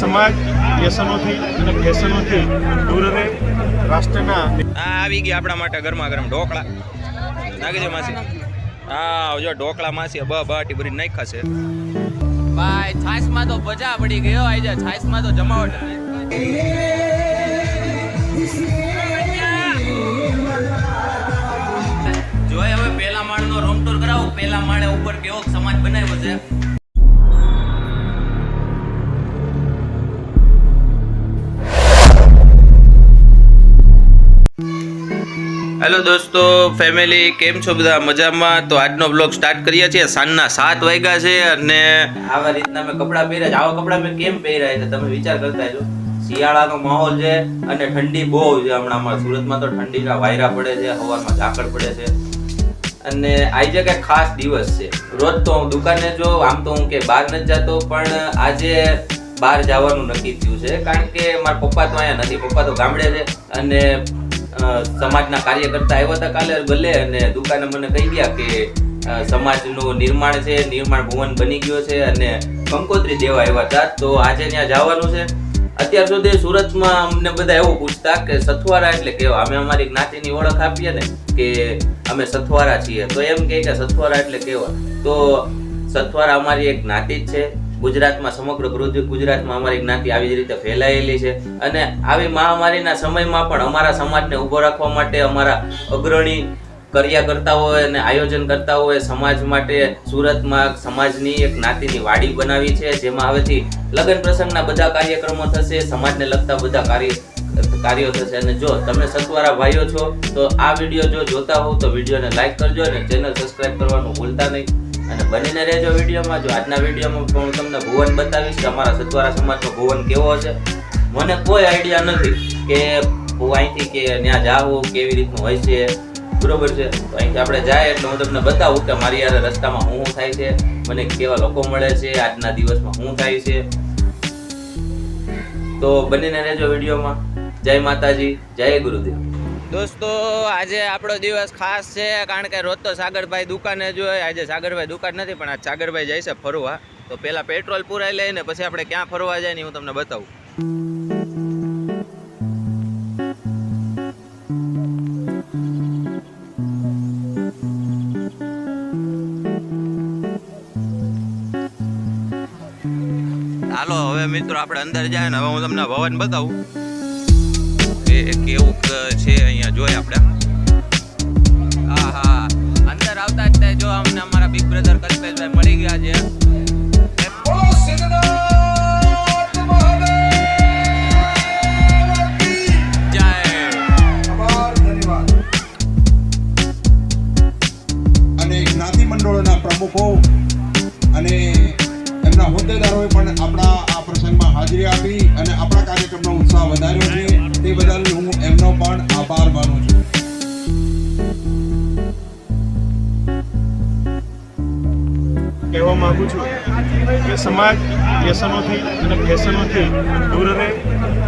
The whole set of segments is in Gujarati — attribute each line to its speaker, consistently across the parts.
Speaker 1: સમાજ વ્યસનોથી અને વ્યસનોથી દૂર રહે રાષ્ટ્રના
Speaker 2: આ આવી ગયા આપણા માટે ગરમા ગરમ ઢોકળા. નાખી છે માસી. હા જો ઢોકળા માસી બ બાટી ભરી નાખ્યા છે.
Speaker 3: ભાઈ છાશમાં તો મજા પડી ગયો આઈ જા છાશમાં તો જમાવટ
Speaker 2: દોસ્તો ફેમિલી કેમ છો બધા? મજામાં? તો આજનો બ્લોગ સ્ટાર્ટ કરીએ છીએ. સાંજના સાત વાગ્યા છે અને આવા રીતના મેં કપડાં પહેર્યા છે. આવા કપડાં મેં કેમ પહેર્યા છે? તમે વિચાર કરતા છો શિયાળાનો માહોલ છે અને ઠંડી બહુ છે હમણાં. અમારા સુરતમાં તો ઠંડીના વાયરા પડે છે હવામાં ઝાકળ પડે છે. અને આજે કઈ ખાસ દિવસ છે. રોજ તો હું દુકાને જો આમ તો હું કે બહાર નથી જતો, પણ આજે બહાર જવાનું નક્કી થયું છે. કારણ કે મારા પપ્પા તો અહીંયા નથી. પપ્પા તો ગામડે છે અને સમાજના કાર્યકર્તા આવ્યા હતા કાલે ગલે અને દુકાને મને કહી ગયા કે સમાજનું નિર્માણ છે, નિર્માણ ભવન બની ગયો છે અને કંકોત્રી દેવા આવ્યા હતા. તો આજે ત્યાં જવાનું છે. અત્યાર સુધી સુરતમાં અમને બધા એવું પૂછતા કે સથવારા એટલે કેવા અમે અમારી જ્ઞાતિની ઓળખ આપીએ ને, કે અમે સથવારા છીએ. તો એમ કે સથવારા એટલે કેવા? તો સથવારા અમારી એક જ્ઞાતિ જ છે. ગુજરાતમાં સમગ્ર ગુજ- ગુજરાતમાં અમારી જ્ઞાતિ આવી જ રીતે ફેલાયેલી છે. અને આવી મહામારીના સમયમાં પણ અમારા સમાજને ઊભો રાખવા માટે અમારા અગ્રણી કર્યા કરતા હોય અને આયોજન કરતા હોય સમાજ માટે સુરતમાં સમાજની એક જ્ઞાતિની વાડી બનાવી છે, જેમાં હવેથી લગ્ન પ્રસંગના બધા કાર્યક્રમો થશે, સમાજને લગતા બધા કાર્ય, કાર્યો થશે. અને જો તમે સતવારા ભાઈઓ છો, તો આ વીડિયો જો જોતા હોવ તો વિડીયોને લાઈક કરજો અને ચેનલ સબસ્ક્રાઇબ કરવાનું ભૂલતા નહીં. અને બનીને રહેજો વિડીયોમાં. જો આજના વિડીયોમાં હું તમને ભુવન બતાવીશ કે અમારા સતવારા સમાજનો ભુવન કેવો છે. મને કોઈ આઈડિયા નથી કે હું અહીંથી કે ત્યાં જાવું કેવી રીતનું હોય છે. બરોબર છે? તો અહીંથી આપણે જાય એટલે હું તમને બતાવું કે મારી યાર રસ્તામાં શું શું થાય છે. મને કેવા લોકો મળે છે, આજના દિવસમાં શું થાય છે. તો બનીને રહેજો વિડીયોમાં. જય માતાજી, જય ગુરુદેવ. દોસ્તો, આજે આપણો દિવસ ખાસ છે, કારણ કે રોજ તો સાગરભાઈ દુકાને જોઈએ આજે સાગરભાઈ દુકાન નથી, પણ આજ સાગરભાઈ જાય છે ફરવા. તો પહેલાં પેટ્રોલ પુરાઈ લઈને પછી આપણે ક્યાં ફરવા જાય ને હું તમને બતાવું. હાલો, હવે મિત્રો, આપણે અંદર જાય ને, હવે હું તમને ભવન બતાવું. કેવું છે અહીંયા જોઈએ આપણે.
Speaker 3: હા હા અંદર આવતા જ તે જો અમને અમારા બિગ બ્રધર કલ્પેશભાઈ મળી ગયા છે.
Speaker 4: મંડળોના પ્રમુખો અને એમના હોદ્દેદારોએ પણ આપણા આ પ્રસંગમાં હાજરી આપી અને આપણા કાર્યક્રમનો ઉત્સાહ વધાર્યો છે. તે બદલ હું આભાર માનું છું.
Speaker 1: કહેવા માંગુ છું કે સમાજ વ્યસનોથી અને ફેશનોથી દૂર રહે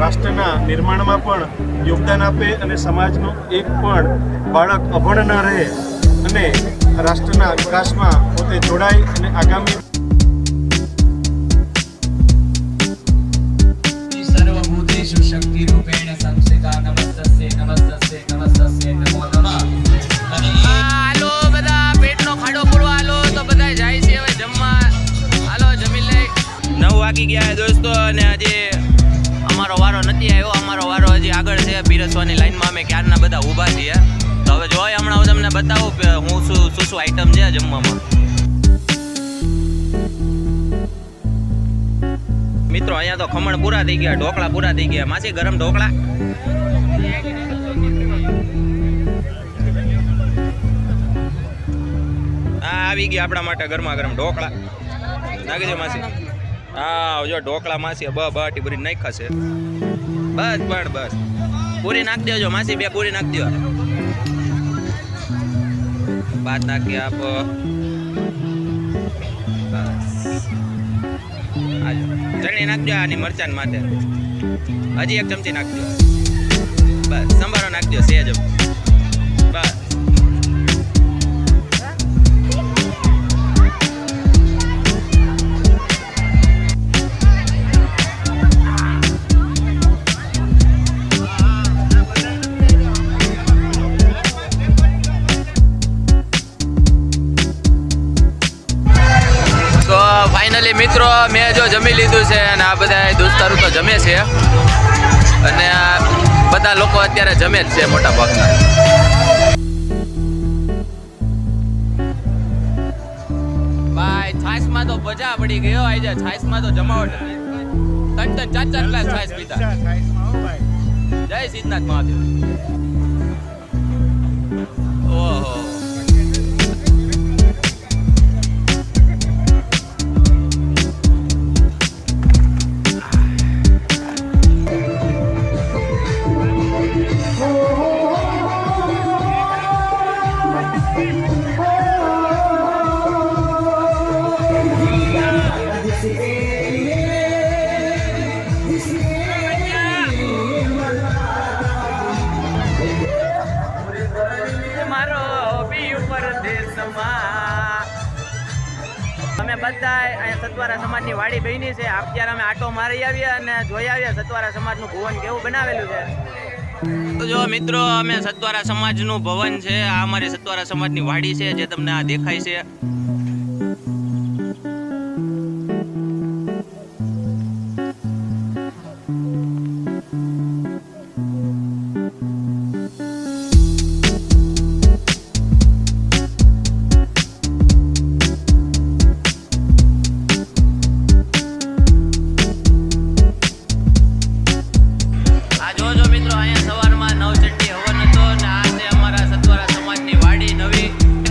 Speaker 1: રાષ્ટ્રના નિર્માણમાં પણ યોગદાન આપે અને સમાજનો એક પણ બાળક અભણ ન રહે અને રાષ્ટ્રના વિકાસમાં પોતે જોડાય અને આગામી
Speaker 5: સર્વભૂતેશુ શક્તિરૂપેણ સંસ્થિતા
Speaker 2: નવ ગયા દોસ્તો અને હજી
Speaker 3: અમારો વારો નથી આવ્યો, અમારો વારો હજી આગળ છે. પીરસવાની લાઈનમાં અમે ક્યારના બધા ઊભા છીએ. તો હવે જોઈ હમણાં હું તમને બતાવું કે હું શું શું શું આઈટમ છે જમવામાં.
Speaker 2: મિત્રો, અહીંયા તો ખમણ પૂરા થઈ ગયા, ઢોકળા પૂરા થઈ ગયા. માસી, ગરમ ઢોકળા? આવી ગયા આપણા માટે ગરમા ગરમ ઢોકળા. નાખી દે માસી. હા જો ઢોકળા માસી બ, બાટી ભરી નાખ્યા છે. બસ પણ બસ. પૂરી નાખી દેજો માસી બે, પૂરી નાખી દો ભાત નાખી આપો. બસ. ચટણી નાખજો આની મરચાં માટે હજી એક ચમચી નાખજો બસ, સંભારો નાખજો સેજ મેં જો જમી લીધું છે અને આ બધા દોસ્તારો તો જમે છે. અને બધા લોકો અત્યારે જમે જ છે મોટા ભાગના. ભાઈ છાશમાં તો મજા પડી ગયો આજે છાશમાં તો જમાવટ. ત્રણ ત્રણ ચાર ચાર ગ્લાસ છાસ પીતા જય સિદ્ધનાથ મહાદેવ. અમે બધા અહીંયા સતવારા સમાજની વાડી બની છે. અત્યારે અમે આટો મારી આવીએ અને જોઈ આવીએ સતવારા સમાજનું ભુવન કેવું બનાવેલું છે. જો મિત્રો, અમે સતવારા સમાજનું ભવન છે. આ અમારી સતવારા સમાજની વાડી છે જે તમને આ દેખાય છે.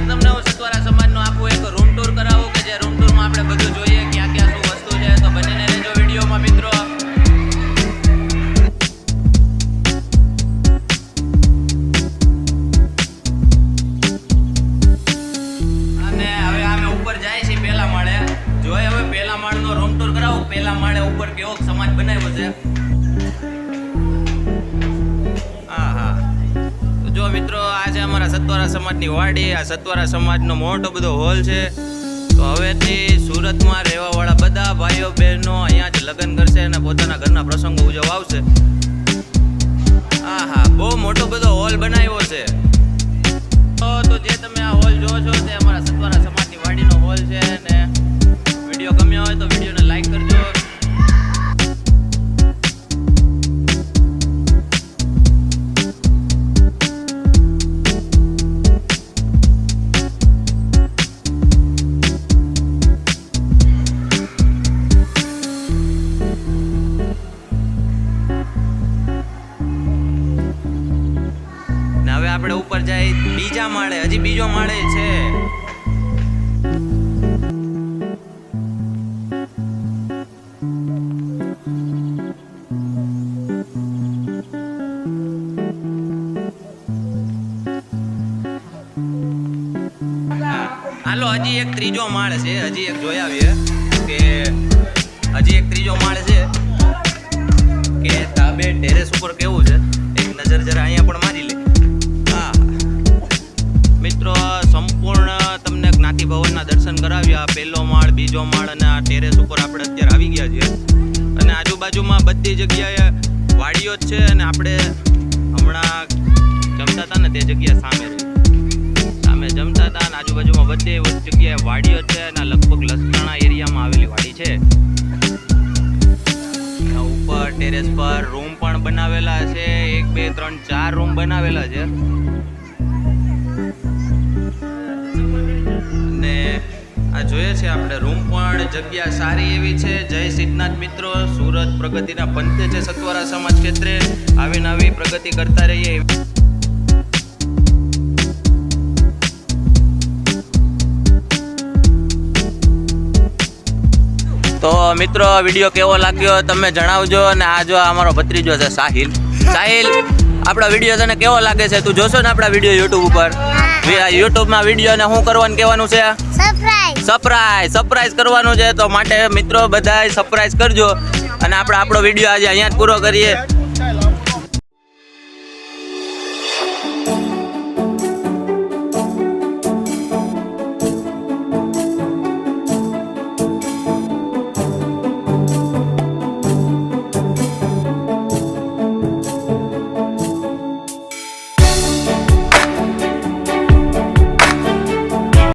Speaker 2: તમને હું સતવારા સમાજનું કે ક્યાં ક્યાં વસ્તુ છે અને હવે અમે ઉપર જાય છે પહેલા માળે. જોઈએ હવે પહેલા માળનો રૂમ ટૂર કરાવું પહેલા માળે ઉપર કેવો સમાજ બનાવ્યો છે. મિત્રો આ છે અમારા સત્વારા સમાજની વાડી, આ સત્વારા સમાજનો મોટો બધો હોલ છે. તો હવેથી સુરતમાં રહેવાવાળા બધા ભાઈઓ બહેનો અહીંયા જ લગ્ન કરશે અને પોતાના ઘરના પ્રસંગો ઉજવ આવશે. હજી એક ત્રીજો માળ છે, હજી એક જોઈ આવીએ. કે હજી એક ત્રીજો માળ છે કે તાબે ટેરેસ ઉપર કેવું છે? એક નજર જરા અહીંયા પણ મારી લે. હા. મિત્રો સંપૂર્ણ તમને જ્ઞાતિ ભવનના દર્શન કરાવ્યા. પહેલો માળ, બીજો માળ અને આ ટેરેસ ઉપર આપણે અત્યારે આવી ગયા છીએ. અને આજુબાજુમાં બધી જગ્યાએ વાડીઓ જ છે અને આપણે હમણાં જમતા હતા ને તે જગ્યા સામે આજુબાજુમાં બધે જગ્યાએ વાડીઓ છે અને લગભગ લસકાણા એરિયામાં આવેલી વાડી છે. ઉપર ટેરેસ પર રૂમ પણ બનાવેલા છે. એક, બે, ત્રણ, ચાર રૂમ બનાવેલા છે. અને આ જોઈએ છે આપણે રૂમ પણ જગ્યા સારી એવી છે. જય સિદ્ધનાથ મિત્રો, સુરત પ્રગતિના પંથે છે સત્વરા સમાજ ક્ષેત્રે. આવી નવી પ્રગતિ કરતા રહીએ. તો મિત્રો વીડિયો કેવો લાગ્યો તમે જણાવજો અને આ જો અમારો ભત્રીજો છે સાહિલ. સાહિલ આપણો વીડિયો તને કેવો લાગે છે? તું જોશો ને આપણા વીડિયો યુટ્યુબ ઉપર. યુટ્યુબમાં વીડિયો ને શું કરવાનું કહેવાનું છે?
Speaker 6: સરપ્રાઈઝ
Speaker 2: સરપ્રાઈઝ સરપ્રાઈઝ કરવાનું છે. તો માટે મિત્રો બધાય સરપ્રાઈઝ કરજો. અને આપણે આપણો વીડિયો આજે અહીંયા જ પૂરો કરીએ.